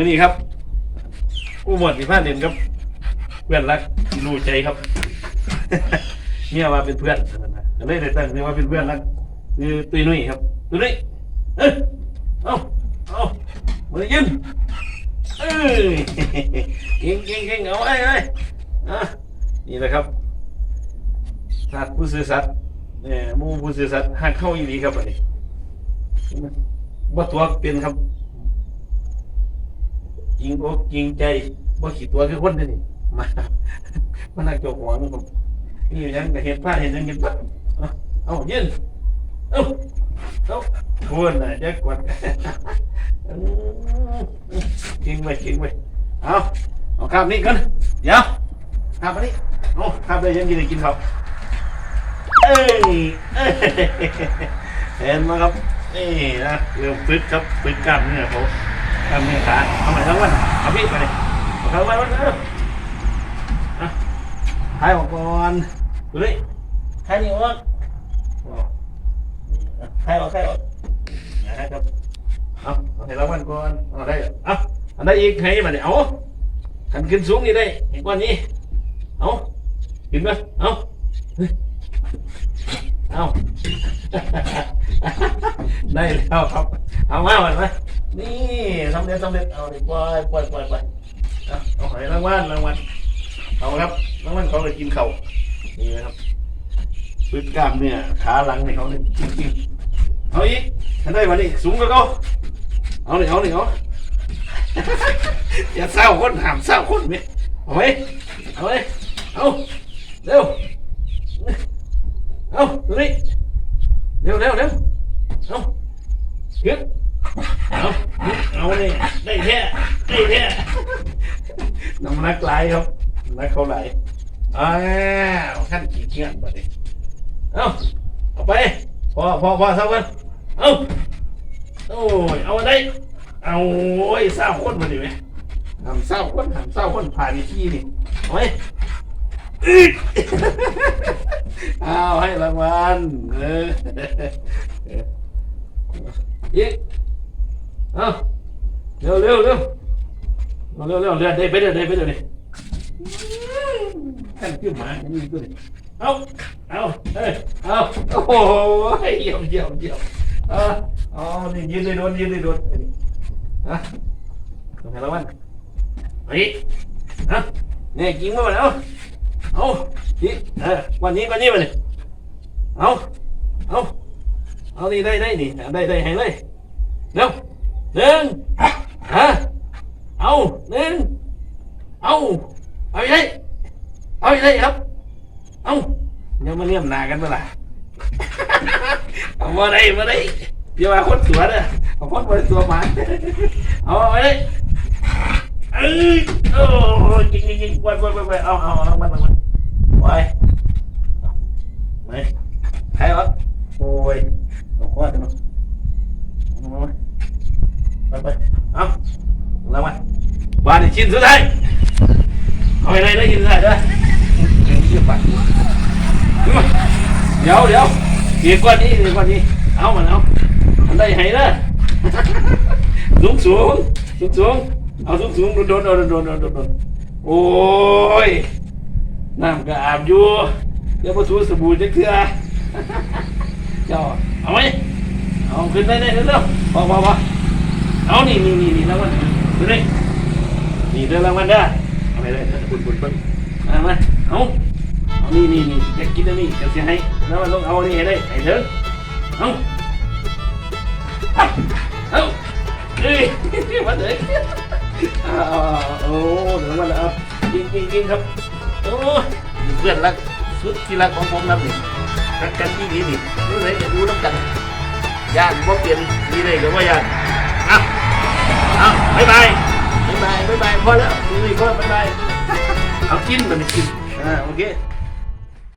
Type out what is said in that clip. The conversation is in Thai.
มือนี้ครับผู้หมวดมีผ้าเด่นครับ เพื่อนรักรู้ใจครับ เนี่ยว่าเป็นเพื่อนเลยได้ตั้งชื่อว่าเป็นเพื่อนรักคือตุยนุ้ยครับตุยนุ้ยเอ้ยเอาเอามือยืนเอ้ยเก่งเก่งเก่งเอาไอ้ไอ้อะนี่แหละครับสัตว์ผู้ซื่อสัตย์เนี่ยมูผู้ซื่อสัตย์หักเข้าอีหลีครับอันนี้บ่ตัวเป็นครับ จริงอกจริงใจบ่ขี้ตัวคือคนเด้อนี่มามานั่งโจกหัวมันผมนี่ยังก็เห็นพลาดเห็นยังเห็นปั๊บเอาเยืนเอาเอาทวนน่ะจะกดจริงไปจริงไปเอาเอาข้ามนี้กันเดี๋ยวข้ามมานี่เอาข้ามเลยยังกินได้กินเขาเอ้ยเอ้ยเห็นไหมครับนี่นะเริ่มฝึกครับฝึกกล้ามเนื้อเขา ทำเนี่ยขาเอาใหม่ทั้งวันเอาพี่ไปเลยเอาทั้งวันวันเอออะถ่ายออกก่อนดูดิถ่ายนี่ออกถ่ายออกถ่ายออกนะครับเอาเอาให้รางวัลก่อนเอาได้เอาอันได้อีกให้มาเนี่ยเอาขันขึ้นสูงนี่ได้อีกวันนี้เอาขึ้นมาเอาเฮ้ยเอาได้แล้วครับเอามาวันไหม นี่สำเร็จสำเร็จเอาดิปล่อยปล่อยปล่อยปล่อยเอาเอาหอยรางวัลรางวัลเอาครับรางวัลเขาเลยกินเข่านี่นะครับฝึกกล้ามเนี่ยขาหลังเนี่ยเขาเลยจริงๆเอาอีกถ้าได้วันนี้สูงกว่าเขาเอาเลยเอาเลยเอาอย่าเศร้าคนหามเศร้าคนเนี่ยเอาไว้เอาไว้เอาเร็วเอาดูนี่เร็วเร็วเร็วเอาขึ้นเอา เอาเลยได้แค่ได้แค่น้ำหนักไหลายครับน้ำหนักเขาไหลายอ้าวขั้นกี่เชือกบัดนี้เอาเอาไปพอพอพอเท่ากันเอาโอ้ยเอาได้เอาโอ้ยเศร้าคนมาดิไหมทำเศร้าคนทำเศร้าคนผ่านที่นี่เอาไหมอึดเอาให้รางวัลเออยิงเอาเร็วเร็วเร็วเอาเร็วเร็วเร็วได้ไปเร็วได้ไปเร็วนี่ท่านขึ้นมาอันนี้ตัวนี้เอาเอาเอ้ยเอาโอ้โหเยี่ยมเยี่ยมเยี่ยมอาเอนี่ยืนเลยโดนยืนเลยโดนนี่อะตรงไหนแล้วมันเฮ้ยฮะเนี่ยกินมาแล้วเอาดิเออวันนี้วันนี้มาเลยเอาเอาเอานี่ได้ได้นี่ได้ได้ให้เลยเร็วหนึ่ง ฮะเอาหนึ่งเอาเอาอีกเลยเอาอีกเลยครับ เอายังมาเลี่ยมหนากันเมื่อไหร่เอามาได้มาได้เดี๋ยวมาคนสวนอะเอาคนบริสุทธิ์มาเอาไปเลยเอ้ยโอ้ยจริงจริงจริงไปไปไปไปเอาเอาเอามันมันไปไปใครวะโอ้ยเอาข้อจะมาเอามา ไป ไปเอาแล้วมาบ้านนี่ชิ้นสุดท้ายเอาไปเลยได้ชิ้นสุดท้ายเด้อเดี๋ยวปากเดี๋ยวเดี๋ยวเดี๋ยวก่อนนี้เดี๋ยวก่อนนี้ เอานี่นี่นี่นี่รางวัลดูนี่นี่เรื่องรางวัลเด้อเอาไปเลยบุญบุญเบิ้งเอามาเอาเอานี่นี่นี่อยากกินอันนี้เดี๋ยวเสียให้แล้วมันต้องเอาอันนี้ให้ได้ให้เถอะเอาเอาเอ้ยมาเลยโอ้เดี๋ยวมันเอากินกินกินครับโอ้เพื่อนรักสุดที่รักของผมนะนี่รักกันที่นี่นี่ดูไหนจะดูน้ำกันย่านบ่เปลี่ยนนี่เลย พอแล้วนี่พอเป็นไรเอากินมันกินอ่าโอเค